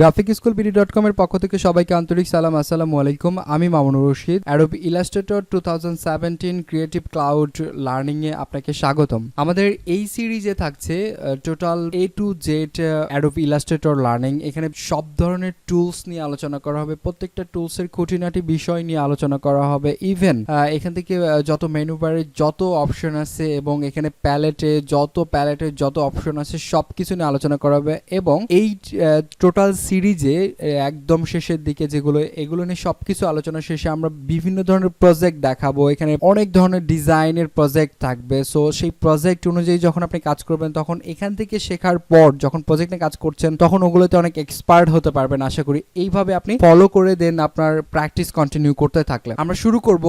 Graphic school BD dot কমের পক্ষ থেকে সবাইকে আন্তরিক সালাম, আসসালামু আলাইকুম। আমি Mamunur Rashid. Adobe Illustrator two thousand seventeen Creative Cloud লার্নিংয়ে আপনাকে স্বাগতম। আমাদের এই সিরিজে থাকছে total A to Z Adobe Illustrator learning এখানে সব ধরনের টুলস নিয়ে আলোচনা করা হবে, প্রত্যেকটা টুলসের খুঁটিনাটি বিষয় নিয়ে আলোচনা করা হবে। ইভেন এখান থেকে যত মেনু বারে যত অপশন আছে এবং এখানে প্যালেটে যত প্যালেটের যত অপশন আছে সব কিছু নিয়ে আলোচনা করা হবে এবং এই টোটাল সিরিজে একদম শেষের দিকে যেগুলো, এগুলো নিয়ে সবকিছু আলোচনা শেষে আমরা বিভিন্ন ধরনের প্রজেক্ট দেখাবো। এখানে অনেক ধরনের ডিজাইনের প্রজেক্ট থাকবে। সো সেই প্রজেক্ট অনুযায়ী যখন আপনি কাজ করবেন, তখন এখান থেকে শেখার পর যখন প্রজেক্ট নিয়ে কাজ করছেন, তখন ওগুলোতে অনেক এক্সপার্ট হতে পারবেন, আশা করি। এইভাবে আপনি ফলো করে দেন আপনার প্র্যাকটিস কন্টিনিউ করতে থাকলে। আমরা শুরু করব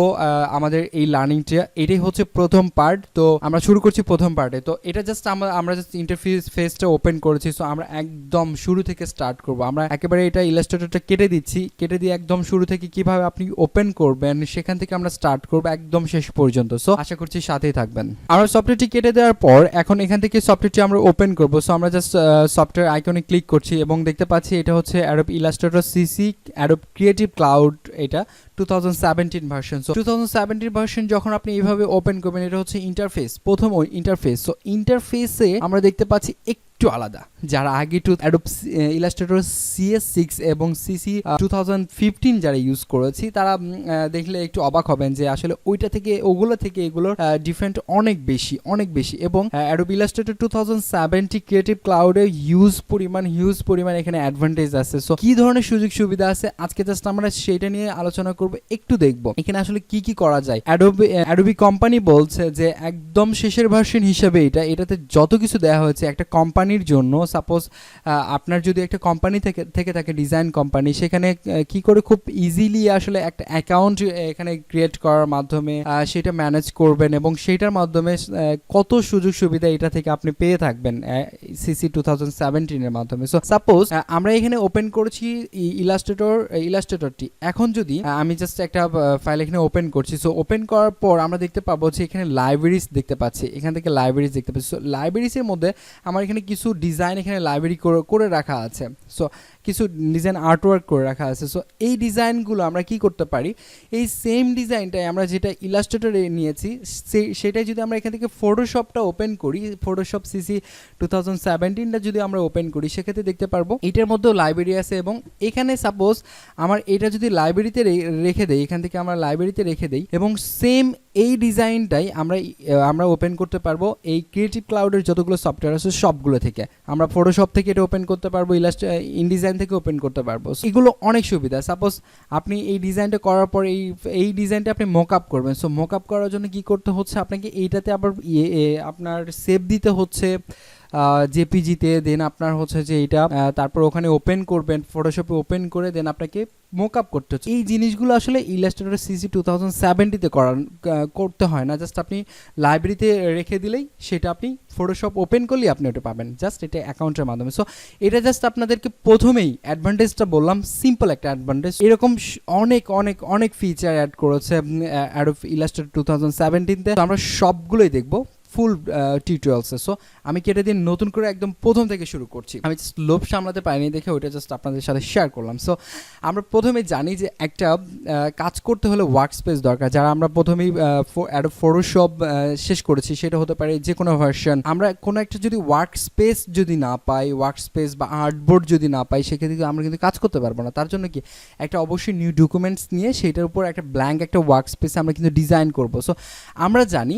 আমাদের এই লার্নিংটা এটাই হচ্ছে প্রথম পার্ট তো, আমরা শুরু করছি প্রথম পার্টে তো, এটা জাস্ট আমরা আমরা জাস্ট ইন্টারফেস ফেসটা ওপেন করেছি। সো আমরা একদম শুরু থেকে স্টার্ট করব। আমরা একেবারে এটা ইলাস্ট্রেটরটা কেটে দিচ্ছি। কেটে দিয়ে একদম শুরু থেকে কীভাবে আপনি ওপেন করবেন, সেখান থেকে আমরা স্টার্ট করব একদম শেষ পর্যন্ত। সো আশা করছি সাথেই থাকবেন। আমরা সফটওয়্যারটি কেটে দেওয়ার পর এখন এখান থেকে সফটওয়্যারটি আমরা ওপেন করব। সো আমরা জাস্ট সফটওয়্যার আইকনে ক্লিক করছি এবং দেখতে পাচ্ছি এটা হচ্ছে Adobe Illustrator C C Adobe Creative Cloud এটা। Two thousand seventeen version so two thousand seventeen version যখন আপনি এইভাবে ওপেন করবেন, এটা হচ্ছে ইন্টারফেস প্রথম ইন্টারফেস সো ইন্টারফেসে আমরা দেখতে পাচ্ছি একটু আলাদা। যারা আগে টু অ্যাডোব ইলাস্ট্রেটর সিএস সিক্স এবং সিসি টু যারা ইউজ করেছি, তারা দেখলে একটু অবাক হবেন যে আসলে ওইটা থেকে, ওগুলো থেকে এগুলোর ডিফারেন্ট অনেক বেশি অনেক বেশি। এবং Adobe Illustrator two thousand seventeen creative ক্লাউডে huge পরিমাণ হিউজ পরিমাণ এখানে অ্যাডভান্টেজ আছে। সো কি ধরনের সুযোগ সুবিধা আছে? আজকে জাস্ট আমরা সেটা নিয়ে আলোচনা করব। একটু দেখব। এখানে আসলে কি কি করা যায়? অ্যাডোবি অ্যাডোবি কোম্পানি বলছে যে একদম শেষের ভার্সন হিসেবে এটা, এটাতে যত কিছু দেওয়া হয়েছে একটা কোম্পানির জন্য সাপোজ আপনার যদি একটা কোম্পানি থেকে থেকে থাকে ডিজাইন কোম্পানি সেখানে কি করে খুব ইজিলি আসলে একটা অ্যাকাউন্ট এখানে ক্রিয়েট করার মাধ্যমে সেটা ম্যানেজ করবেন এবং সেটার মাধ্যমে কত সুযোগ সুবিধা এটা থেকে আপনি পেয়ে থাকবেন সিসি টু থাউজেন্ড মাধ্যমে। সো সাপোজ আমরা এখানে ওপেন করেছি ইলাস্ট্রেটর ইলাস্ট্রেটরটি এখন যদি আমি জাস্ট একটা ফাইল এখানে ওপেন করছি। সো ওপেন করার পর আমরা দেখতে পাবো যে এখানে লাইব্রেরিজ দেখতে পাচ্ছি। এখান থেকে লাইব্রেরিজ দেখতে পাচ্ছি। সো লাইব্রেরিজের মধ্যে আমার এখানে কিছু ডিজাইন এখানে লাইব্রেরি করে রাখা আছে। সো কিছু ডিজাইন আর্টওয়ার্ক করে রাখা আছে। সো এই ডিজাইনগুলো আমরা কি করতে পারি? এই সেম ডিজাইনটাই আমরা যেটা ইলাস্ট্রেটরে নিয়েছি সেটাই যদি আমরা এখান থেকে ফটোশপটা ওপেন করি ফটোশপ সিসি টু থাউজেন্ড সেভেন্টিনটা যদি আমরা ওপেন করি, সেক্ষেত্রে দেখতে পারব এটার মধ্যেও লাইব্রেরি আছে এবং এখানে সাপোজ আমার এটা যদি লাইব্রেরিতে রেখে দেই, এখান থেকে আমরা লাইব্রেরিতে রেখে দেই এবং সেম এই ডিজাইনটাই আমরা আমরা ওপেন করতে পারব এই ক্রিয়েটিভ ক্লাউডের যতগুলো সফটওয়্যার আছে সবগুলো থেকে। আমরা ফটোশপ থেকে এটা ওপেন করতে পারব ইলাস্ট ইনডিজাইন থেকে ওপেন করতে পারব। এগুলো অনেক সুবিধা। সাপোজ আপনি এই ডিজাইনটা করার পর এই এই ডিজাইনটা আপনি মক আপ করবেন। সো মক আপ করার জন্য কি করতে হচ্ছে? আপনাকে এইটাতে আবার ইয়ে আপনার সেভ দিতে হচ্ছে জেপিজিতে দেন আপনার হচ্ছে যে এটা তারপর ওখানে ওপেন করবেন ফটোশপে ওপেন করে দেন আপনাকে মোক আপ করতে হচ্ছে। এই জিনিসগুলো আসলে ইলাস্ট্রেটর সিসি টু থাউজেন্ড সেভেন্টিতে করার করতে হয় না। জাস্ট আপনি লাইব্রেরিতে রেখে দিলেই সেটা আপনি ফটোশপ ওপেন করলেই আপনি ওটা পাবেন। জাস্ট এটা অ্যাকাউন্টের মাধ্যমে। সো এটা জাস্ট আপনাদেরকে প্রথমেই অ্যাডভান্টেজটা বললাম সিম্পল একটা অ্যাডভান্টেজ এরকম অনেক অনেক অনেক ফিচার অ্যাড করেছে add of Illustrator two thousand সেভেন্টিনতে আমরা সবগুলোই দেখব। ফুল টিউটোরিয়ালসে সো আমি কেটে দিন নতুন করে একদম প্রথম থেকে শুরু করছি? আমি জাস্ট লোভ সামলাতে পারিনি দেখে ওইটা জাস্ট আপনাদের সাথে শেয়ার করলাম। সো আমরা প্রথমে জানি যে একটা কাজ করতে হলে ওয়ার্ক স্পেস দরকার। যারা আমরা প্রথমেই ফটোশপ শেষ করেছি, সেটা হতে পারে যে কোনো ভার্সন আমরা কোনো একটা যদি ওয়ার্ক স্পেস যদি না পাই ওয়ার্ক স্পেস বা আর্টবোর্ড যদি না পাই, সেক্ষেত্রে আমরা কিন্তু কাজ করতে পারব না। তার জন্য কি? একটা অবশ্যই নিউ ডকুমেন্টস নিয়ে সেটার উপর একটা ব্ল্যাঙ্ক একটা ওয়ার্ক স্পেস আমরা কিন্তু ডিজাইন করব। সো আমরা জানি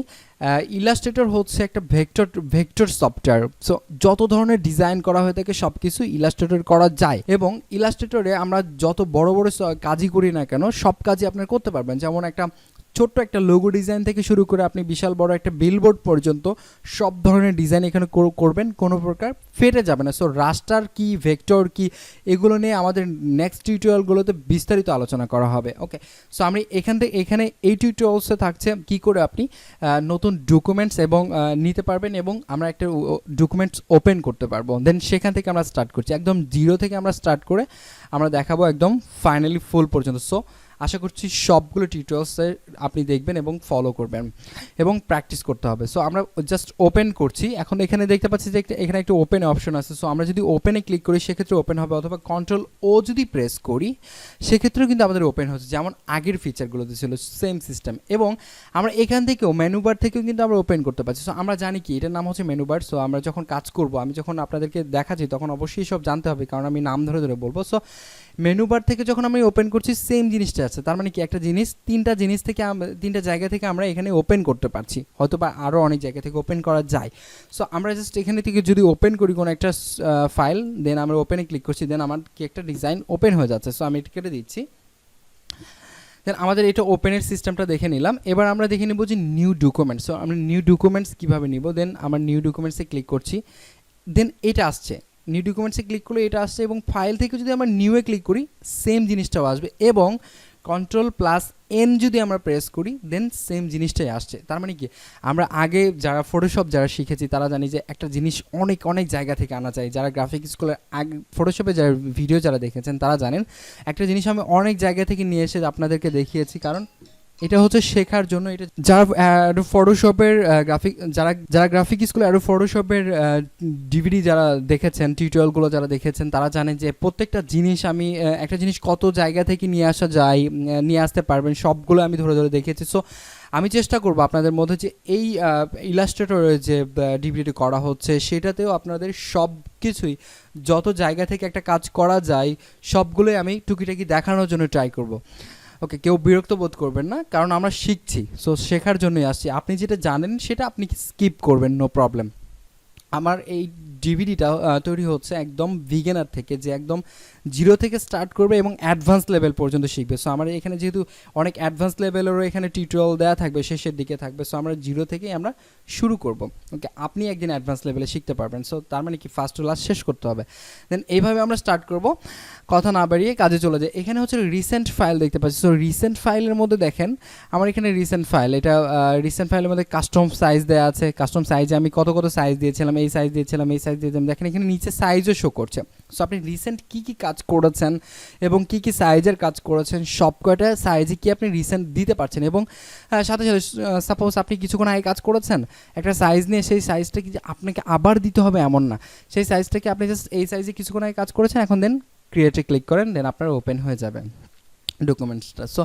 ইলাস্ট্রেটর হচ্ছে একটা ভেক্টর ভেক্টর সফটওয়্যার সো যত ধরনের ডিজাইন করা হয়ে থাকে সব কিছু ইলাস্ট্রেটর করা যায়। এবং ইলাস্ট্রেটরে আমরা যত বড় বড় কাজই করি না কেন, সব কাজই আপনার করতে পারবেন। যেমন একটা ছোট্ট একটা লোগো ডিজাইন থেকে শুরু করে আপনি বিশাল বড় একটা বিলবোর্ড পর্যন্ত সব ধরনের ডিজাইন এখানে করবেন, কোনো প্রকার ফেটে যাবে না। সো রাস্টার কি ভেক্টর কি, এগুলো নিয়ে আমাদের নেক্সট টিউটোরিয়ালগুলোতে বিস্তারিত আলোচনা করা হবে। ওকে সো আমি এখান থেকে, এখানে এই টিউটোরিয়ালসে থাকছে কি করে আপনি নতুন ডকুমেন্টস এবং নিতে পারবেন এবং আমরা একটা ডকুমেন্টস ওপেন করতে পারব। দেন সেখান থেকে আমরা স্টার্ট করছি। একদম জিরো থেকে আমরা স্টার্ট করে আমরা দেখাবো একদম ফাইনালি ফুল পর্যন্ত। সো আশা করছি সবগুলো টিউটোরিয়ালসে আপনি দেখবেন এবং ফলো করবেন এবং প্র্যাকটিস করতে হবে। সো আমরা জাস্ট ওপেন করছি। এখন এখানে দেখতে পাচ্ছি যে এখানে একটা ওপেন অপশন আছে। সো আমরা যদি ওপেনে ক্লিক করি, সেক্ষেত্রে ওপেন হবে অথবা কন্ট্রোল ও যদি প্রেস করি, সেক্ষেত্রেও কিন্তু আমাদের ওপেন হচ্ছে। যেমন আগের ফিচারগুলোতে ছিল সেম সিস্টেম এবং আমরা এখান থেকেও মেনু বার থেকেও কিন্তু আমরা ওপেন করতে পারছি। সো আমরা জানি কি, এটার নাম হচ্ছে মেনু বার সো আমরা যখন কাজ করব, আমি যখন আপনাদেরকে দেখাচ্ছি, তখন অবশ্যই সব জানতে হবে, কারণ আমি নাম ধরে ধরে বলব। সো মেনু বার থেকে যখন আমি ওপেন করছি সেম জিনিসটা আছে। তার মানে কি, একটা জিনিস, তিনটা জিনিস থেকে তিনটা জায়গা থেকে আমরা এখানে ওপেন করতে পারছি। হয়তো বা আরও অনেক জায়গা থেকে ওপেন করা যায়। সো আমরা জাস্ট এখানে থেকে যদি ওপেন করি কোনো একটা ফাইল দেন আমরা ওপেনে ক্লিক করছি দেন আমার কি একটা ডিজাইন ওপেন হয়ে যাচ্ছে। সো আমি এটা কেটে দিচ্ছি। দেন আমাদের এটা ওপেনের সিস্টেমটা দেখে নিলাম। এবার আমরা দেখে নেব যে নিউ ডকুমেন্টস সো আমরা নিউ ডকুমেন্টস কীভাবে নিব? দেন আমার নিউ ডকুমেন্টসে ক্লিক করছি। দেন এটা আসছে। নিউ ডকুমেন্টসে ক্লিক করলে এটা আসছে এবং ফাইল থেকে যদি আমরা নিউয়ে ক্লিক করি সেম জিনিসটাও আসবে এবং কন্ট্রোল প্লাস এন যদি আমরা প্রেস করি দেন সেম জিনিসটাই আসছে। তার মানে কি? আমরা আগে যারা ফটোশপ যারা শিখেছি, তারা জানি যে একটা জিনিস অনেক অনেক জায়গা থেকে আনা যায় যারা গ্রাফিক স্কুলের আগে ফটোশপে যারা ভিডিও যারা দেখেছেন, তারা জানেন, একটা জিনিস আমি অনেক জায়গা থেকে নিয়ে এসে আপনাদেরকে দেখিয়েছি। কারণ এটা হচ্ছে শেখার জন্য, এটা যারা অ্যাডো ফটোশপের গ্রাফিক যারা যারা গ্রাফিক স্কুলে অ্যাডো ফটোশপের ডিভিডি যারা দেখেছেন টিউটোরিয়ালগুলো যারা দেখেছেন, তারা জানেন যে প্রত্যেকটা জিনিস আমি একটা জিনিস কত জায়গা থেকে নিয়ে আসা যায় নিয়ে আসতে পারবেন, সবগুলো আমি ধরে ধরে দেখেছি। সো আমি চেষ্টা করব আপনাদের মধ্যে যে এই ইলাস্ট্রেটরের যে ডিভিডিটি করা হচ্ছে, সেটাতেও আপনাদের সব কিছুই যত জায়গা থেকে একটা কাজ করা যায়, সবগুলোই আমি টুকিটাকি দেখানোর জন্য ট্রাই করব। ওকে, কেউ বিরক্ত বোধ করবেন না, কারণ আমরা শিখছি। সো শেখার জন্যই আসছি। আপনি যেটা জানেন, সেটা আপনি স্কিপ করবেন নো প্রবলেম আমার এই ডিভিডিটা তৈরি হচ্ছে একদম ভিগেনার থেকে, যে একদম জিরো থেকে স্টার্ট করবে এবং অ্যাডভান্স লেভেল পর্যন্ত শিখবে। সো আমার এখানে যেহেতু অনেক অ্যাডভান্স লেভেলেরও এখানে টিউটোরিয়াল দেওয়া থাকবে, শেষের দিকে থাকবে। সো আমরা জিরো থেকে আমরা শুরু করব। ওকে আপনি একদিন অ্যাডভান্স লেভেলে শিখতে পারবেন। সো তার মানে কি ফার্স্ট টু লাস্ট শেষ করতে হবে। দেন এইভাবে আমরা স্টার্ট করব। কথা না বাড়িয়ে কাজে চলে যায় এখানে হচ্ছে রিসেন্ট ফাইল দেখতে পাচ্ছি। সো রিসেন্ট ফাইলের মধ্যে দেখেন, আমার এখানে রিসেন্ট ফাইল এটা রিসেন্ট ফাইলের মধ্যে কাস্টম সাইজ দেওয়া আছে। কাস্টম সাইজে আমি কত কত সাইজ দিয়েছিলাম? এই সাইজ দিয়েছিলাম, এই সাইজ দিয়েছিলাম দেখেন এখানে নিচে সাইজও শো করছে। সো আপনি রিসেন্ট কী কী কাজ করেছেন এবং কী কী সাইজের কাজ করেছেন, সব কয়টা সাইজে কি আপনি রিসেন্ট দিতে পারছেন? এবং সাথে সাথে সাপোজ আপনি কিছুক্ষণ আগে কাজ করেছেন, একটা সাইজ নিয়ে সেই সাইজটা কি আপনাকে আবার দিতে হবে এমন না। সেই সাইজটাকে আপনি জাস্ট এই সাইজে কিছুক্ষণ আগে কাজ করেছেন, এখন দেন ক্রিয়েটে ক্লিক করেন দেন আপনার ওপেন হয়ে যাবে। ডকুমেন্টসটা। সো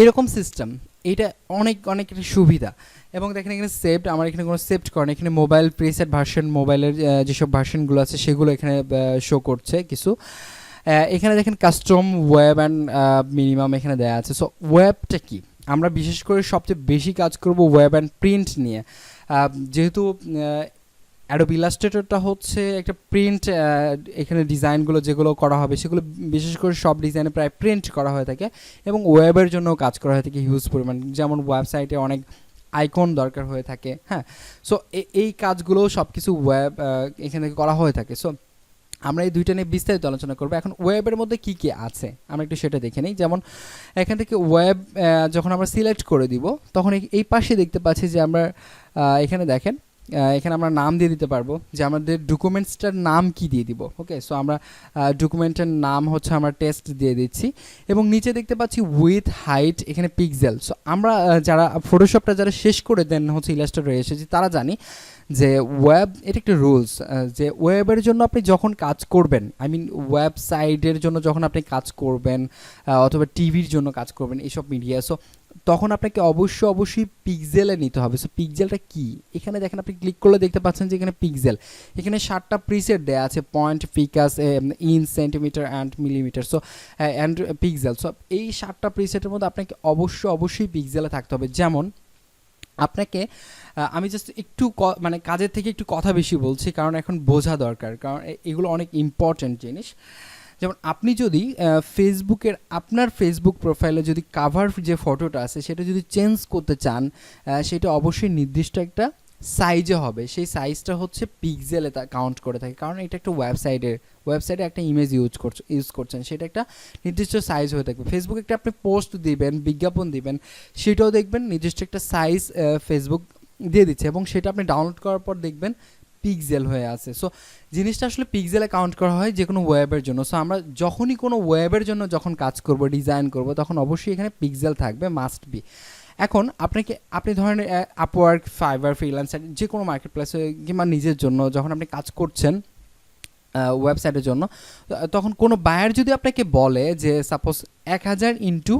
এরকম সিস্টেম এটা অনেক অনেক সুবিধা। এবং দেখেন এখানে সেভড আমার এখানে কোনো সেভড করেন এখানে মোবাইল প্রিসেট ভার্সন মোবাইলের যেসব ভার্সনগুলো আছে, সেগুলো এখানে শো করছে কিছু। এখানে দেখেন কাস্টম ওয়েব অ্যান্ড মিনিমাম এখানে দেওয়া আছে। সো ওয়েবটা কি? আমরা বিশেষ করে সবচেয়ে বেশি কাজ করব ওয়েব অ্যান্ড প্রিন্ট নিয়ে। যেহেতু অ্যাডোব ইলাস্ট্রেটরটা হচ্ছে একটা প্রিন্ট এখানে ডিজাইনগুলো যেগুলো করা হবে, সেগুলো বিশেষ করে সব ডিজাইনে প্রায় প্রিন্ট করা হয়ে থাকে এবং ওয়েবের জন্য কাজ করা হয়ে থাকে হিউজ পরিমাণ। যেমন ওয়েবসাইটে অনেক আইকন দরকার হয়ে থাকে হ্যাঁ? সো এই কাজগুলো সব কিছু ওয়েব এখান করা হয়ে থাকে। সো আমরা এই দুইটা নিয়ে বিস্তারিত আলোচনা করব। এখন ওয়েবের মধ্যে কি কি আছে? আমরা একটু সেটা দেখে নিই। যেমন, এখান থেকে ওয়েব যখন আমরা সিলেক্ট করে দিব, তখন এই- পাশে দেখতে পাচ্ছি যে আমরা এখানে দেখেন এখানে আমরা নাম দিয়ে দিতে পারব যে আমাদের ডকুমেন্টসটার নাম কি দিয়ে দিব, ওকে? সো আমরা ডকুমেন্টের নাম হচ্ছে আমরা টেস্ট দিয়ে দিচ্ছি এবং নিচে দেখতে পাচ্ছি উইথ হাইট এখানে পিক্সেল সো আমরা যারা ফটোশপটা যারা শেষ করে দেন হচ্ছে ইলাস্ট্রেটর এসেছি, তারা জানি যে ওয়েব এটা একটা রুলস যে ওয়েবের জন্য আপনি যখন কাজ করবেন আই মিন ওয়েবসাইটের জন্য যখন আপনি কাজ করবেন অথবা টিভির জন্য কাজ করবেন এইসব মিডিয়া সো তখন আপনাকে অবশ্যই অবশ্যই পিকজেলে নিতে হবে। সো পিক্সেলটা কি? এখানে দেখেন আপনি ক্লিক করলে দেখতে পাচ্ছেন যে এখানে পিক্সেল এখানে সাতটা প্রিসেট দেওয়া আছে point picas inch centimetre and millimetre so and pixel so এই সাতটা প্রিসেটের মধ্যে আপনাকে অবশ্যই অবশ্যই পিক্সেলে থাকতে হবে। যেমন, আপনাকে আমি জাস্ট একটু মানে কাজের থেকে একটু কথা বেশি বলছি, কারণ এখন বোঝা দরকার। কারণ এগুলো অনেক ইম্পর্ট্যান্ট জিনিস। যেমন আপনি যদি ফেসবুকের আপনার ফেসবুক প্রোফাইলে যদি কাভার যে ফটোটা আছে, সেটা যদি চেঞ্জ করতে চান সেটা অবশ্যই নির্দিষ্ট একটা সাইজে হবে। সেই সাইজটা হচ্ছে পিক্সেলে তা কাউন্ট করে থাকে। কারণ এটা একটা ওয়েবসাইটের ওয়েবসাইটে একটা ইমেজ ইউজ করছে ইউজ করছেন। সেটা একটা নির্দিষ্ট সাইজ হয়ে থাকবে। ফেসবুকে একটা আপনি পোস্ট দিবেন, বিজ্ঞাপন দিবেন, সেটাও দেখবেন নির্দিষ্ট একটা সাইজ ফেসবুক দিয়ে দিচ্ছে এবং সেটা আপনি ডাউনলোড করার পর দেখবেন পিক্সেল হয়ে আছে। সো জিনিসটা আসলে পিক্সেলে কাউন্ট করা হয় যে কোনো ওয়েবের জন্য। সো আমরা যখনই কোনো ওয়েবের জন্য যখন কাজ করব ডিজাইন করব, তখন অবশ্যই এখানে পিক্সেল থাকবে মাস্ট বি এখন আপনাকে, আপনি ধরেন আপওয়ার্ক ফাইবার ফ্রিল্যান্সার যে কোনো মার্কেট প্লেসে কিংবা নিজের জন্য যখন আপনি কাজ করছেন ওয়েবসাইটের জন্য, তখন কোনো বায়ার যদি আপনাকে বলে যে সাপোজ এক হাজার ইন্টু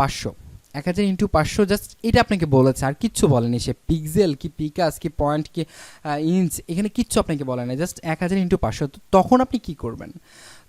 পাঁচশো এক হাজার ইন্টু পাঁচশো জাস্ট এটা আপনাকে বলেছে, আর কিচ্ছু বলেনি সে। পিক্সেল কি পিকাস কি পয়েন্ট কি ইঞ্চ এখানে কিচ্ছু আপনাকে বলে না জাস্ট এক হাজার ইন্টু পাঁচশো। তখন আপনি কি করবেন?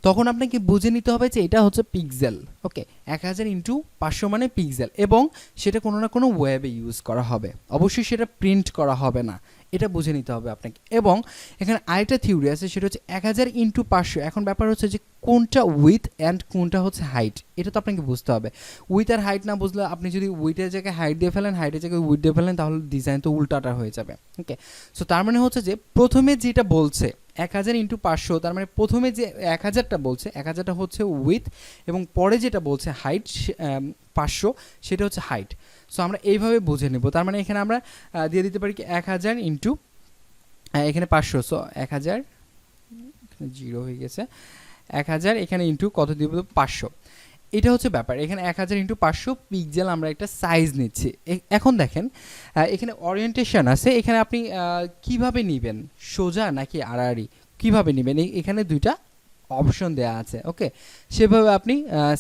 তখন আপনাকে বুঝে নিতে হবে যে এটা হচ্ছে পিক্সেল ওকে এক হাজার ইন্টু পাঁচশো মানে পিক্সেল এবং সেটা কোনো না কোনো ওয়েবে ইউজ করা হবে। অবশ্যই সেটা প্রিন্ট করা হবে না। এটা বুঝে নিতে হবে আপনাকে। এবং এখানে আরেকটা থিওরি আছে, সেটা হচ্ছে এক হাজার ইন্টু পাঁচশো। এখন ব্যাপার হচ্ছে যে কোনটা উইথ অ্যান্ড কোনটা হচ্ছে হাইট এটা তো আপনাকে বুঝতে হবে। উইথ আর হাইট না বুঝলে আপনি যদি উইথের জায়গায় হাইট দিয়ে ফেলেন হাইটের জায়গায় উইথ দিয়ে ফেলেন, তাহলে ডিজাইন তো উল্টাটা হয়ে যাবে। ওকে সো তার মানে হচ্ছে যে প্রথমে যেটা বলছে, এক হাজার ইন্টু পাঁচশো, তার মানে প্রথমে যে এক হাজারটা বলছে, এক হাজারটা হচ্ছে উইথ এবং পরে যেটা বলছে হাইট পাঁচশো, সেটা হচ্ছে হাইট সো আমরা এইভাবে বুঝে নেব। তার মানে এখানে আমরা দিয়ে দিতে পারি কি এক হাজার ইন্টু এখানে পাঁচশো। সো এক হাজার জিরো হয়ে গেছে। এক হাজার এখানে ইন্টু কত দিব? পাঁচশো। এটা হচ্ছে ব্যাপার। এখানে এক হাজার ইন্টু পাঁচশো পিকজেল আমরা একটা সাইজ নিচ্ছি। এখন দেখেন এখানে ওরিয়েন্টেশন আছে। এখানে আপনি কীভাবে নেবেন? সোজা নাকি আড়াআড়ি? কীভাবে নেবেন? এখানে দুইটা অপশন দেওয়া আছে। ওকে সেভাবে আপনি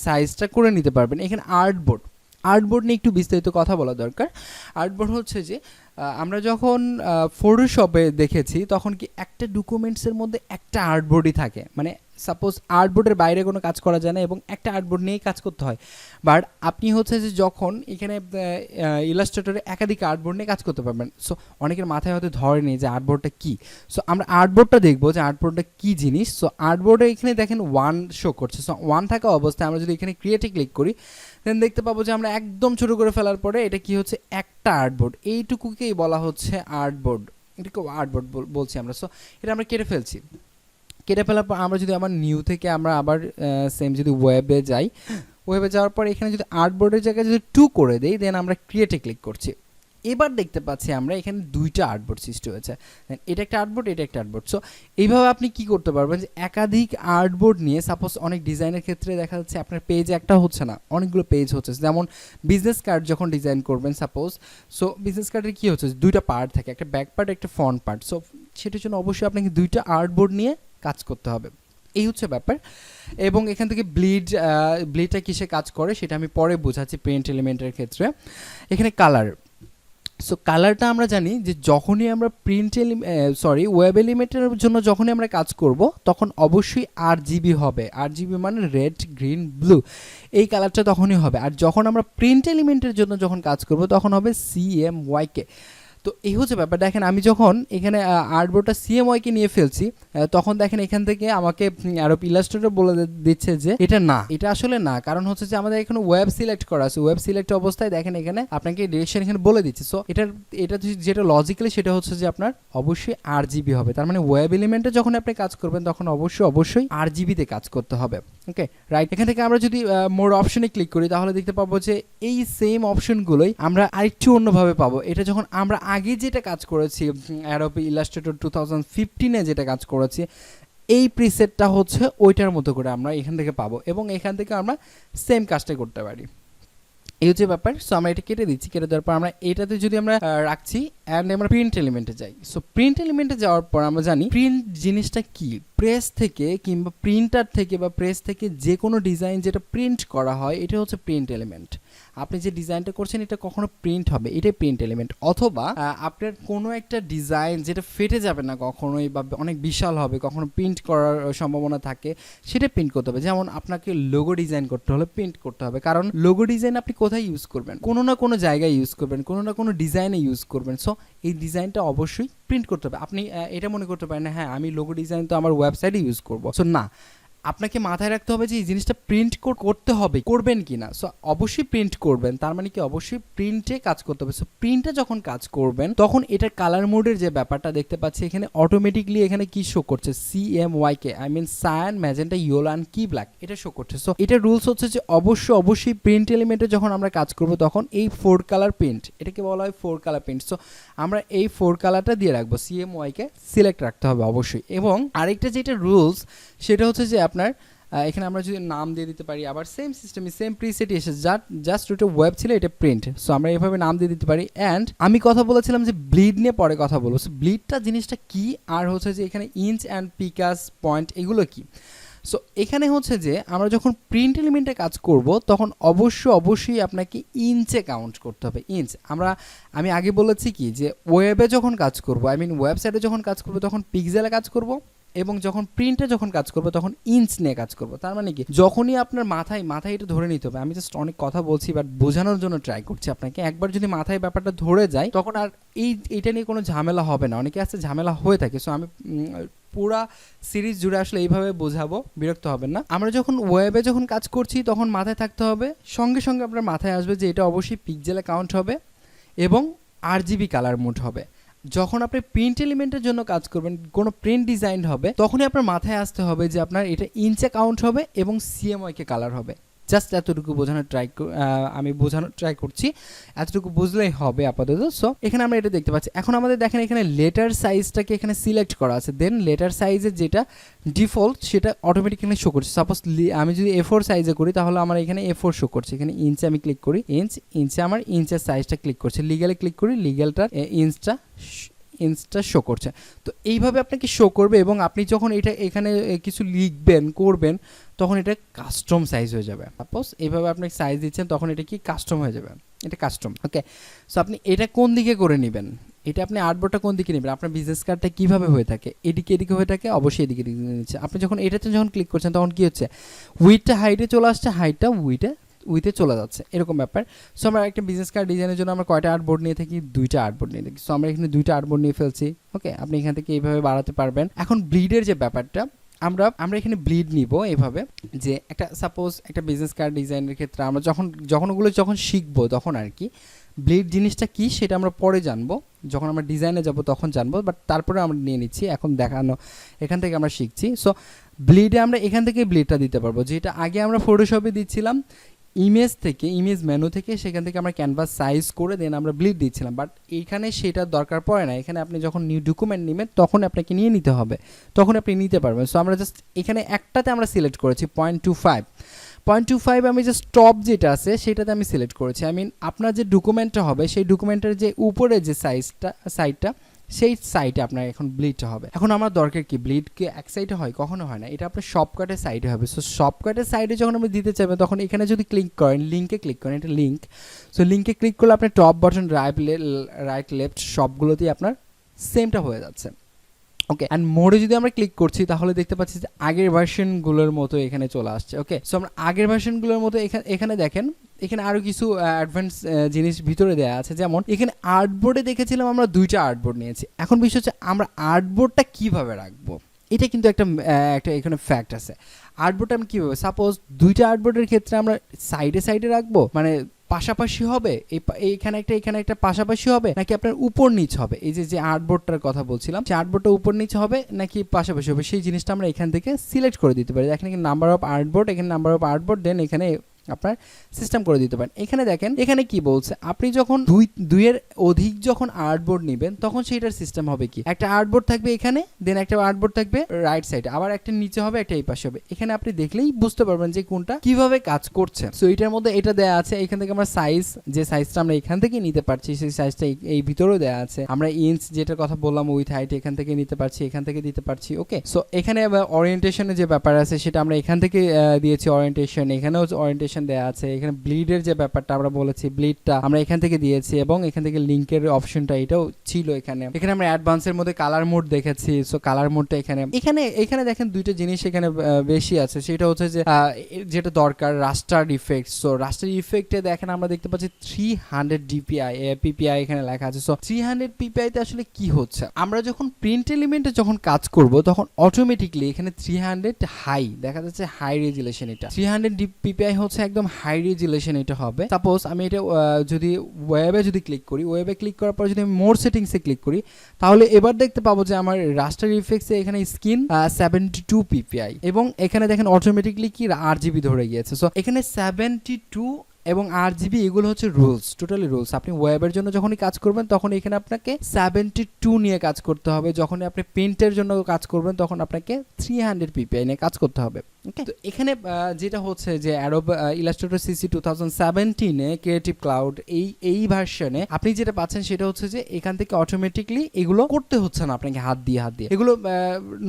সাইজটা করে নিতে পারবেন। এখানে আর্টবোর্ড আর্টবোর্ড নিয়ে একটু বিস্তারিত কথা বলা দরকার। আর্টবোর্ড হচ্ছে যে আমরা যখন ফটোশপে দেখেছি, তখন কি একটা ডকুমেন্টসের মধ্যে একটা আর্টবোর্ডই থাকে। মানে সাপোজ আর্টবোর্ডের বাইরে কোনো কাজ করা যায় না এবং একটা আর্টবোর্ড নিয়েই কাজ করতে হয়। বাট আপনি হচ্ছে যে যখন এখানে ইলাস্ট্রেটরে একাধিক আর্টবোর্ড নিয়ে কাজ করতে পারবেন। সো অনেকের মাথায় হয়তো ধরেনি যে আর্টবোর্ডটা কী। সো আমরা আর্টবোর্ডটা দেখব যে আর্টবোর্ডটা কী জিনিস। সো আর্টবোর্ডে এখানে দেখেন ওয়ান শো করছে। সো ওয়ান থাকা অবস্থায় আমরা যদি এখানে ক্রিয়েটে ক্লিক করি দেন দেখতে পাবো যে আমরা একদম ছোট করে ফেলার পরে এটা কি হচ্ছে? একটা আর্টবোর্ড এইটুকুকেই বলা হচ্ছে আর্টবোর্ড এটাকে আর্টবোর্ড বলছি আমরা। সো এটা আমরা কেটে ফেলছি। কেটে ফেলার পর আমরা যদি আমার নিউ থেকে আমরা আবার সেম যদি ওয়েবে যাই ওয়েবে যাওয়ার পর এখানে যদি আর্টবোর্ডের জায়গায় যদি টু করে দেই দেন আমরা ক্রিয়েটে ক্লিক করছি। এবার দেখতে পাচ্ছি আমরা এখানে দুইটা আর্টবোর্ড সৃষ্টি হয়েছে। এটা একটা আর্টবোর্ড এটা একটা আর্টবোর্ড সো এইভাবে আপনি কি করতে পারবেন যে একাধিক আর্টবোর্ড নিয়ে সাপোজ অনেক ডিজাইনের ক্ষেত্রে দেখা যাচ্ছে আপনার পেজ একটা হচ্ছে না, অনেকগুলো পেজ হচ্ছে। যেমন বিজনেস কার্ড যখন ডিজাইন করবেন সাপোজ সো বিজনেস কার্ডের কী হচ্ছে? দুইটা পার্ট থাকে, একটা ব্যাক পার্ট একটা ফ্রন্ট পার্ট সো সেটার জন্য অবশ্যই আপনাকে দুইটা আর্টবোর্ড নিয়ে কাজ করতে হবে। এই হচ্ছে ব্যাপার। এবং এখান থেকে ব্লিড ব্লিডটা কিসে কাজ করে, সেটা আমি পরে বোঝাচ্ছি পেন্ট এলিমেন্টের ক্ষেত্রে। এখানে কালার সো কালারটা আমরা জানি যে যখনই আমরা প্রিন্ট সরি ওয়েব এলিমেন্টের জন্য যখনই আমরা কাজ করব, তখন অবশ্যই আর জিবি হবে। আর জিবি মানে রেড গ্রিন ব্লু এই কালারটা তখনই হবে। আর যখন আমরা প্রিন্ট এলিমেন্টের জন্য যখন কাজ করব, তখন হবে সি এম ওয়াইকে তো এই হচ্ছে ব্যাপার। দেখেন, আমি যখন এখানে আর্টবোর্ডটা সিএমওয়াইকে নিয়ে ফেলছি তখন দেখেন এখান থেকে আমাকে আরও ইলাস্ট্রেটর বলে দিচ্ছে যে এটা না, এটা আসলে না। কারণ হচ্ছে যে আমাদের এখানে ওয়েব সিলেক্ট করা আছে। ওয়েব সিলেক্ট অবস্থায় দেখেন এখানে আপনাকে ডিরেকশন এখানে বলে দিচ্ছে। সো এটার, এটা যেটা লজিক্যালি সেটা হচ্ছে যে আপনার অবশ্যই আর জিবি হবে। তার মানে ওয়েব এলিমেন্টে যখন আপনি কাজ করবেন, তখন অবশ্যই অবশ্যই আর জিবিতে কাজ করতে হবে। ওকে রাইট এখান থেকে আমরা যদি মোর অপশনে ক্লিক করি, তাহলে দেখতে পাবো যে এই সেম অপশনগুলোই আমরা আরেকটু অন্যভাবে পাবো। এটা যখন আমরা আগে যেটা কাজ করেছি অ্যারোপি ইলাস্ট্রেটর টু থাউজেন্ড ফিফটিনে যেটা কাজ করেছি, এই প্রিসেটটা হচ্ছে ওইটার মতো করে আমরা এখান থেকে পাবো এবং এখান থেকে আমরা সেম কাজটা করতে পারি। এই হচ্ছে ব্যাপার। সো আমরা এটা কেটে দিচ্ছি। কেটে দেওয়ার পর আমরা এটাতে যদি আমরা রাখছি অ্যান্ড আমরা প্রিন্ট এলিমেন্টে যাই। সো প্রিন্ট এলিমেন্টে যাওয়ার পর আমরা জানি প্রিন্ট জিনিসটা কি? প্রেস থেকে কিংবা প্রিন্টার থেকে বা প্রেস থেকে যে কোনো ডিজাইন যেটা প্রিন্ট করা হয়, এটা হচ্ছে প্রিন্ট এলিমেন্ট আপনি যে ডিজাইনটা করছেন, এটা কখনো প্রিন্ট হবে, এটাই প্রিন্ট এলিমেন্ট অথবা আপনার কোনো একটা ডিজাইন যেটা ফেটে যাবে না কখনোই বা অনেক বিশাল হবে, কখনো প্রিন্ট করার সম্ভাবনা থাকে, সেটা প্রিন্ট করতে হবে। যেমন আপনাকে লোগো ডিজাইন করতে হলে প্রিন্ট করতে হবে। কারণ লোগো ডিজাইন আপনি কোথায় ইউজ করবেন? কোনো না কোনো জায়গায় ইউজ করবেন, কোনো না কোনো ডিজাইনে ইউজ করবেন। সো এই ডিজাইনটা অবশ্যই প্রিন্ট করতে হবে। আপনি এটা মনে করতে পারেন হ্যাঁ আমি লোগো ডিজাইন তো আমার ওয়েবসাইটে ইউজ করব। সো না আপনাকে মাথায় রাখতে হবে যে এই জিনিসটা প্রিন্ট করতে হবে, করবেন কি না সো অবশ্যই প্রিন্ট করবেন, তার মানে কি? অবশ্যই প্রিন্টে কাজ করতে হবে। সো প্রিন্টে যখন কাজ করবেন, তখন এটার কালার মোডের যে ব্যাপারটা দেখতে পাচ্ছি, এখানে অটোমেটিকলি এখানে কি শো করছে? C M Y K I mean cyan magenta yellow and key black এটা শো করছে। সো এটা রুলস হচ্ছে যে অবশ্যই অবশ্যই প্রিন্ট এলিমেন্টে যখন আমরা কাজ করব, তখন এই ফোর কালার প্রিন্ট এটাকে বলা হয় ফোর কালার প্রিন্ট সো আমরা এই ফোর কালারটা দিয়ে রাখব। সি এম ওয়াইকে সিলেক্ট রাখতে হবে অবশ্যই। এবং আরেকটা যেটা রুলস সেটা হচ্ছে যে আপনার এখানে আমরা যদি নাম দিয়ে দিতে পারি, আবার সেম সিস্টেমে সেম প্রিসেট এসে জাস্ট ওটা ওয়েব ছিল, এটা প্রিন্ট সো আমরা এভাবে নাম দিয়ে দিতে পারি অ্যান্ড আমি কথা বলেছিলাম যে ব্লিড নিয়ে পরে কথা বলব। সো ব্লিডটা জিনিসটা কি? আর হচ্ছে যে এখানে ইঞ্চ অ্যান্ড পিকাস পয়েন্ট এগুলো কি? সো এখানে হচ্ছে যে আমরা যখন প্রিন্ট এলিমেন্টে কাজ করব, তখন অবশ্যই অবশ্যই আপনাকে ইঞ্চে কাউন্ট করতে হবে। ইঞ্চ আমরা, আমি আগে বলেছি কি? যে ওয়েবে যখন কাজ করব আই মিন ওয়েবসাইটে যখন কাজ করব, তখন পিক্সেলে কাজ করব। এবং যখন প্রিন্টে যখন কাজ করব, তখন ইঞ্চ নিয়ে কাজ করব। তার মানে কি? যখনই আপনার মাথায় মাথায় এটা ধরে নিতে হবে, আমি জাস্ট অনেক কথা বলছি বাট বোঝানোর জন্য ট্রাই করছি আপনাকে। একবার যদি মাথায় ব্যাপারটা ধরে যায়, তখন আর এই এটা নিয়ে কোনো ঝামেলা হবে না। অনেকে আছে ঝামেলা হয়ে থাকে সো আমি পুরা সিরিজ জুড়ে আসলে এইভাবে বোঝাবো, বিরক্ত হবেন না। আমরা যখন ওয়েবে যখন কাজ করছি, তখন মাথায় থাকতে হবে, সঙ্গে সঙ্গে আপনার মাথায় আসবে যে এটা অবশ্যই পিকজেল অ্যাকাউন্ট হবে এবং আর জিবি কালার মোড হবে। যখন আপনি প্রিন্ট এলিমেন্টের জন্য কাজ করবেন, কোনো প্রিন্ট ডিজাইন হবে, তখনই আপনার মাথায় আসতে হবে যে আপনার এটা ইঞ্চে কাউন্ট হবে এবং সিএমওয়াইকে কালার হবে। জাস্ট এতটুকু বোঝানোর ট্রাই আমি বোঝানোর ট্রাই করছি। এতটুকু বুঝলেই হবে আপাতত। সো এখানে আমরা এটা দেখতে পাচ্ছি। এখন আমাদের দেখেন এখানে লেটার সাইজটাকে এখানে সিলেক্ট করা আছে। দেন লেটার সাইজের যেটা ডিফল্ট সেটা অটোমেটিক্যালি শো করছে। সাপোজ আমি যদি এ ফোর সাইজে করি, তাহলে আমার এখানে এ ফোর শো করছে। এখানে ইঞ্চে আমি ক্লিক করি ইঞ্চ ইঞ্চে আমার ইঞ্চের সাইজটা ক্লিক করছে। লিগালে ক্লিক করি লিগালটা ইঞ্চটা ইঞ্চটা শো করছে। তো এইভাবে আপনাকে শো করবে এবং আপনি যখন এটা এখানে কিছু লিখবেন, করবেন, তখন এটা কাস্টম সাইজ হয়ে যাবে। সাপোজ এইভাবে আপনি সাইজ দিচ্ছেন, তখন এটা কি কাস্টম হয়ে যাবে? এটা কাস্টম ওকে সো আপনি এটা কোন দিকে করে নেবেন? এটা আপনি আর্টবোর্ডটা কোন দিকে নেবেন? আপনার বিজনেস কার্ডটা কীভাবে হয়ে থাকে? এদিকে এদিকে হয়ে থাকে, অবশ্যই এদিকে এদিকে নিচ্ছে। আপনি যখন এটাতে যখন ক্লিক করছেন, তখন কি হচ্ছে? উইথটা হাইটে চলে আসছে হাইটটা উইটে উইথে চলে যাচ্ছে, এরকম ব্যাপার। সো আমরা একটা বিজনেস কার্ড ডিজাইনের জন্য আমরা কয়টা আর্টবোর্ড নিয়ে থাকি? দুইটা আর্টবোর্ড নিয়ে থাকি। সো আমরা এখানে দুইটা আর্টবোর্ড নিয়ে ফেলছি। ওকে আপনি এখান থেকে এইভাবে বাড়াতে পারবেন। এখন ব্লিডের যে ব্যাপারটা, আমরা আমরা এখানে ব্লিড নিব এভাবে, যে একটা সাপোজ একটা বিজনেস কার্ড ডিজাইনের ক্ষেত্রে আমরা যখন যখন ওগুলো যখন শিখব তখন আর কি ব্লিড জিনিসটা কি সেটা আমরা পরে জানব। যখন আমরা ডিজাইনে যাব তখন জানব বাট তারপরে আমরা নিয়ে নিচ্ছি। এখন দেখানো, এখান থেকে আমরা শিখছি। সো ব্লিডে আমরা এখান থেকে ব্লিডটা দিতে পারব। যেটা আগে আমরা ফটোশপে দিচ্ছিলাম ইমেজ থেকে ইমেজ মেনু থেকে সেখান থেকে আমরা ক্যানভাস সাইজ করে দেন আমরা ব্লিড দিচ্ছিলাম। বাট এইখানে সেটা দরকার পড়ে না। এখানে আপনি যখন নিউ ডকুমেন্ট নেবেন, তখন আপনাকে নিয়ে নিতে হবে। তখন আপনি নিতে পারবেন। সো আমরা জাস্ট এখানে একটাতে আমরা সিলেক্ট করেছি point two five point two five আমি জাস্ট টপ যেটা আছে, সেটাতে আমি সিলেক্ট করেছি। আই মিন আপনার যে ডকুমেন্টটা হবে, সেই ডকুমেন্টের যে উপরে যে সাইজটা সাইডটা সেই সাইডে আপনার এখন ব্লিডটা হবে। এখন আমার দরকার কি? ব্লিড কি এক সাইডে হয়? কখনো হয় না। এটা আপনার সব কাটের সাইডে হবে। সো সব কাটের সাইডে যখন আপনি দিতে চাইবেন, তখন এখানে যদি ক্লিক করেন লিঙ্কে ক্লিক করেন, এটা লিঙ্ক সো লিঙ্কে ক্লিক করলে আপনার top button right right left সবগুলোতেই আপনার সেমটা হয়ে যাচ্ছে। ওকে অ্যান্ড মোডে যদি আমরা ক্লিক করছি, তাহলে দেখতে পাচ্ছি যে আগের ভার্সনগুলোর মতো এখানে চলে আসছে ওকে সো আমরা আগের ভার্সনগুলোর মতো এখানে এখানে দেখেন, এখানে আরও কিছু অ্যাডভান্স জিনিস ভিতরে দেওয়া আছে। যেমন, এখানে আর্টবোর্ডে দেখেছিলাম আমরা দুইটা আর্টবোর্ড নিয়েছি। এখন বিষয় হচ্ছে আমরা আর্টবোর্ডটা কীভাবে রাখব? এটা কিন্তু একটা একটা এখানে ফ্যাক্ট আছে। আর্টবোর্ড আমি কীভাবে সাপোজ দুইটা আর্টবোর্ডের ক্ষেত্রে আমরা সাইডে সাইডে রাখব? মানে পাশাপাশি হবে? এই এইখানে একটা এখানে একটা পাশাপাশি হবে? নাকি আপনার উপর নিচ হবে? এই যে যে আর্টবোর্ডটার কথা বলছিলাম সেই আর্টবোর্ডটা উপর নিচ হবে নাকি পাশাপাশি হবে? সেই জিনিসটা আমরা এখান থেকে সিলেক্ট করে দিতে পারি। এখানে নাম্বার অফ আর্টবোর্ড এখানে নাম্বার অফ আর্টবোর্ড দেন এখানে আপনার সিস্টেম করে দিতে পারেন। এখানে দেখেন, এখানে কি বলছে? আপনি যখন দুই, দুইয়ের অধিক যখন আর্টবোর্ড নেবেন, তখন সেইটার সিস্টেম হবে কি? একটা আর্টবোর্ড থাকবে এখানে দেন একটা আর্টবোর্ড থাকবে রাইট সাইডে আবার একটা নিচে হবে, একটা এই পাশে হবে। এখানে আপনি দেখলেই বুঝতে পারবেন যে কোনটা কীভাবে কাজ করছে। সো এটার মধ্যে এটা দেয়া আছে, এখান থেকে আমরা সাইজ যে সাইজটা আমরা এখান থেকে নিতে পারছি, সেই সাইজটা এই ভিতরেও দেয়া আছে। আমরা ইঞ্চ যেটার কথা বললাম উইথ হাইট এখান থেকে নিতে পারছি, এখান থেকে দিতে পারছি ওকে সো এখানে ওরিয়েন্টেশনের যে ব্যাপার আছে, সেটা আমরা এখান থেকে দিয়েছি অরিয়েন্টেশন এখানেও ওরিয়েন্টেশন অ্যানিমেশন দেওয়া আছে, এখানে ব্লিডের যে ব্যাপারটা আমরা বলেছি ব্লিডটা আমরা এখান থেকে দিয়েছি এবং এখান থেকে লিঙ্কের অপশনটা এটাও ছিল এখানে। এখানে আমরা অ্যাডভান্সের মধ্যে কালার মোড দেখেছি সো কালার মোডটা এখানে। এখানে এখানে দেখেন দুইটা জিনিস এখানে বেশি আছে, সেটা হচ্ছে যে যেটা দরকার রাস্টার ইফেক্ট সো রাস্টার ইফেক্টে দেখেন আমরা দেখতে পাচ্ছি থ্রি হান্ড্রেড ডিপিআই পিপিআই এখানে লেখা আছে। সো থ্রি হান্ড্রেড পিপিআইতে আসলে কি হচ্ছে? আমরা যখন প্রিন্ট এলিমেন্টে যখন কাজ করব, তখন অটোমেটিকলি এখানে থ্রি হান্ড্রেড হাই দেখা যাচ্ছে হাই রেজুলেশন এটা। থ্রি হান্ড্রেড পিপিআই হচ্ছে একদম হাই রেজুলেশন এটা হবে। সাপোজ আমি এটা যদি ওয়েবে যদি ক্লিক করি ওয়েবে ক্লিক করার পর যদি আমি মোর সেটিংসে ক্লিক করি, তাহলে এবার দেখতে পাবো যে আমার রাস্টার ইফেক্টসে এখানে স্ক্রিন সেভেন্টি টু পিপিআই এবং এখানে দেখেন অটোমেটিকলি কি আর জিবি ধরে গিয়েছে। সো এখানে সেভেন্টি টু এবং আর জিবি এগুলো হচ্ছে রুলস টোটালি রুলস আপনি ওয়েবের জন্য যখনই কাজ করবেন, তখন এখানে আপনাকে সেভেন্টি টু নিয়ে কাজ করতে হবে। যখন আপনি প্রিন্টের জন্য কাজ করবেন, তখন আপনাকে থ্রি হান্ড্রেড পিপিআই নিয়ে কাজ করতে হবে। তো এখানে যেটা হচ্ছে যে Adobe Illustrator CC two thousand creative cloud এই এই ভার্সনে আপনি যেটা পাচ্ছেন সেটা হচ্ছে যে এখান থেকে অটোমেটিকলি এগুলো করতে হচ্ছে না আপনাকে হাত দিয়ে হাত দিয়ে। এগুলো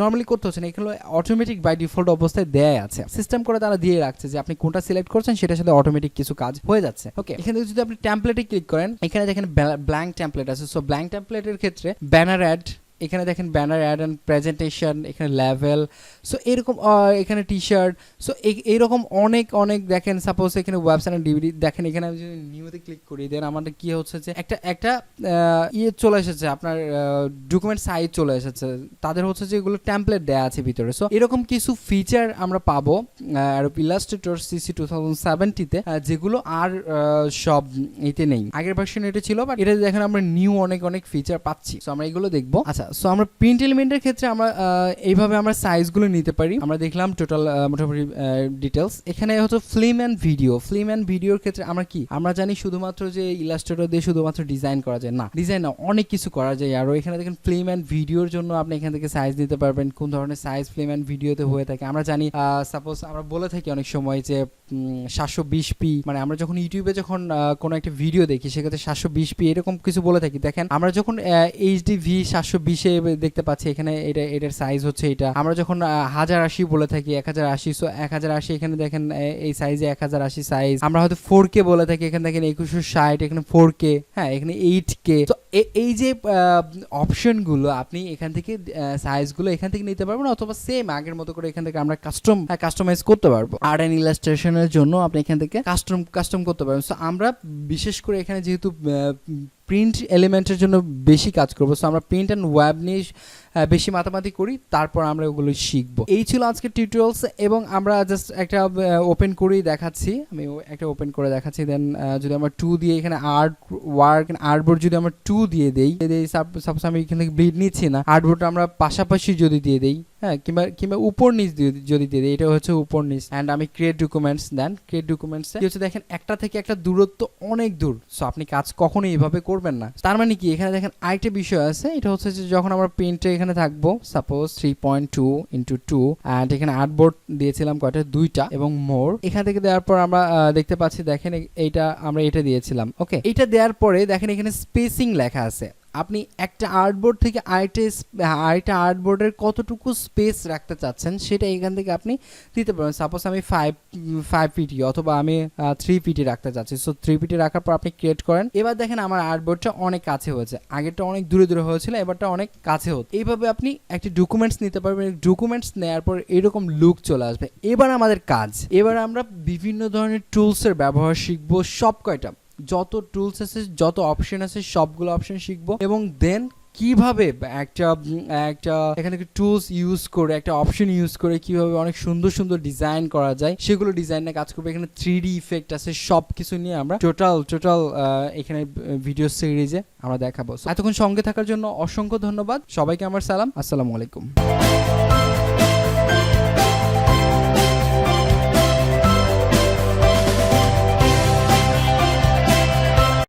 নর্মালি করতে হচ্ছে না। এগুলো অটোমেটিক বাই ডিফল্ট অবস্থায় দেয় আছে। সিস্টেম করে তারা দিয়ে রাখছে যে আপনি কোনটা সিলেক্ট করছেন সেটার সাথে অটোমেটিক কিছু কাজ হয়ে যাচ্ছে। ওকে এখানে যদি আপনি টেমপ্লেটে ক্লিক করেন, এখানে দেখেন ব্ল্যাঙ্ক টেমপ্লেট আছে। সো ব্ল্যাঙ্ক টেমপ্লেটের ক্ষেত্রে ব্যানার অ্যাড এখানে দেখেন ব্যানার অ্যাড অ্যান্ড প্রেজেন্টেশন এখানে লেভেল সো এরকম এখানে টি শার্ট সো এইরকম অনেক অনেক দেখেন সাপোজ এখানে ওয়েবসাইট ডিভিডি দেখেন এখানে আমি যদি নিউতে ক্লিক করি দেন আমাদের কী হচ্ছে যে একটা একটা ইয়ে চলে এসেছে, আপনার ডকুমেন্ট সাইজ চলে এসেছে, তাদের হচ্ছে যে এগুলো টেমপ্লেট দেওয়া আছে ভিতরে সো এরকম কিছু ফিচার আমরা পাবো আর ইলাস্ট্রেটর সিসি টু থাউজেন্ড সেভেন্টিতে যেগুলো আর সব এতে নেই। আগের ভার্সন এটা ছিল বাট এটা দেখেন আমরা নিউ অনেক অনেক ফিচার পাচ্ছি সো আমরা এগুলো দেখব। আচ্ছা সো আমরা প্রিন্ট এলিমেন্টের ক্ষেত্রে আমরা এইভাবে আমরা সাইজগুলো নিতে পারি। আমরা দেখলাম টোটাল মোটামুটি ডিটেলস এখানে হচ্ছে film and video film and ভিডিওর ক্ষেত্রে আমরা কি? আমরা জানি শুধুমাত্র যে ইলাস্ট্রেটর দিয়ে শুধুমাত্র ডিজাইন করা যায়। না ডিজাইন না, অনেক কিছু করা যায়। আরও এখানে দেখেন ফিল্ম অ্যান্ড ভিডিওর জন্য আপনি এখান থেকে সাইজ নিতে পারবেন, কোন ধরনের সাইজ ফিল্ম অ্যান্ড ভিডিওতে হয়ে থাকে। আমরা জানি সাপোজ আমরা বলে থাকি অনেক সময় যে সাতশো বিশ পি মানে আমরা যখন ইউটিউবে যখন কোনো একটা ভিডিও দেখি, সেক্ষেত্রে সাতশো বিশ পি এরকম কিছু বলে থাকি। দেখেন, আমরা যখন এইচডি ভি সাতশো বিশে দেখতে পাচ্ছি এখানে এটা, এটার সাইজ হচ্ছে এটা। আমরা যখন হাজার আশি বলে থাকি, এক হাজার আশি সো এক হাজার আশি এখানে দেখেন এই সাইজে এক হাজার আশি সাইজ আমরা হয়তো ফোর কে বলে থাকি, এখানে দেখেন একুশশো ষাট, এখানে ফোর কে হ্যাঁ এখানে এইট কে তো এই যে অপশনগুলো আপনি এখান থেকে সাইজগুলো এখান থেকে নিতে পারবেন, অথবা সেম আগের মতো করে এখান থেকে আমরা কাস্টম কাস্টমাইজ করতে পারব। আর্ট অ্যান্ড ইলাস্ট্রেশনের জন্য আপনি এখান থেকে কাস্টম কাস্টম করতে পারবেন। সো আমরা বিশেষ করে এখানে যেহেতু প্রিন্ট এলিমেন্টের জন্য বেশি কাজ করব। সো আমরা প্রিন্ট অ্যান্ড ওয়েব নিয়ে বেশি মাতামাতি করি, তারপর আমরা ওগুলো শিখব। এই ছিল আজকে টিউটোরিয়ালস এবং আমরা জাস্ট একটা ওপেন করেই দেখাচ্ছি। আমি একটা ওপেন করে দেখাচ্ছি দেন যদি আমরা টু দিয়ে এখানে আর্ট ওয়ার্ক আর্টবোর্ড যদি আমরা টু দিয়ে দেই সাপোজ আমি এখান থেকে ব্লিড নিচ্ছি না আর্টবোর্ড আমরা পাশাপাশি যদি দিয়ে দেই হ্যাঁ কিংবা কিংবা উপর নিচ যদি দিয়ে দিই, এটা হচ্ছে উপর নিচ। অ্যান্ড আমি create documents then create documents হচ্ছে দেখেন একটা থেকে একটা দূরত্ব অনেক দূর। সো আপনি কাজ কখনোই এইভাবে করবেন না। তার মানে কি? এখানে দেখেন আরেকটা বিষয় আছে, এটা হচ্ছে যে যখন আমরা প্রিন্টে এখানে থাকব suppose three point two into two and এখানে আট বোর্ড দিয়েছিলাম কয়টা? দুইটা, এবং মোর এখান থেকে দেওয়ার পর আমরা দেখতে পাচ্ছি, দেখেন এইটা, আমরা এটা দিয়েছিলাম ওকে এটা দেওয়ার পরে দেখেন এখানে স্পেসিং লেখা আছে। আপনি একটা আর্টবোর্ড থেকে আরেকটা আরেকটা আর্টবোর্ডের কতটুকু স্পেস রাখতে চাচ্ছেন সেটা এখান থেকে আপনি দিতে পারবেন। সাপোজ আমি ফাইভ ফাইভ ফিটি অথবা আমি থ্রি ফিটি রাখতে চাচ্ছি। সো থ্রি ফিটি রাখার পর আপনি ক্রিয়েট করেন। এবার দেখেন আমার আর্টবোর্ডটা অনেক কাছে হয়েছে। আগেরটা অনেক দূরে দূরে হয়েছিল, এবারটা অনেক কাছে হতো এইভাবে আপনি একটি ডকুমেন্টস নিতে পারবেন। ডকুমেন্টস নেওয়ার পর এরকম লুক চলে আসবে। এবার আমাদের কাজ। এবার আমরা বিভিন্ন ধরনের টুলসের ব্যবহার শিখব সব কয়টা যত টুলস আছে, যত অপশন আছে, সবগুলো অপশন শিখব। এবং দেন কীভাবে একটা একটা এখান টুলস ইউজ করে, একটা অপশন ইউজ করে কীভাবে অনেক সুন্দর সুন্দর ডিজাইন করা যায়, সেগুলো ডিজাইনে কাজ করবে। এখানে থ্রি ডি ইফেক্ট আছে সব কিছু নিয়ে আমরা টোটাল টোটাল এখানে ভিডিও সিরিজে আমরা দেখাবো। এতক্ষণ সঙ্গে থাকার জন্য অসংখ্য ধন্যবাদ। সবাইকে আমার সালাম। আসসালামু আলাইকুম।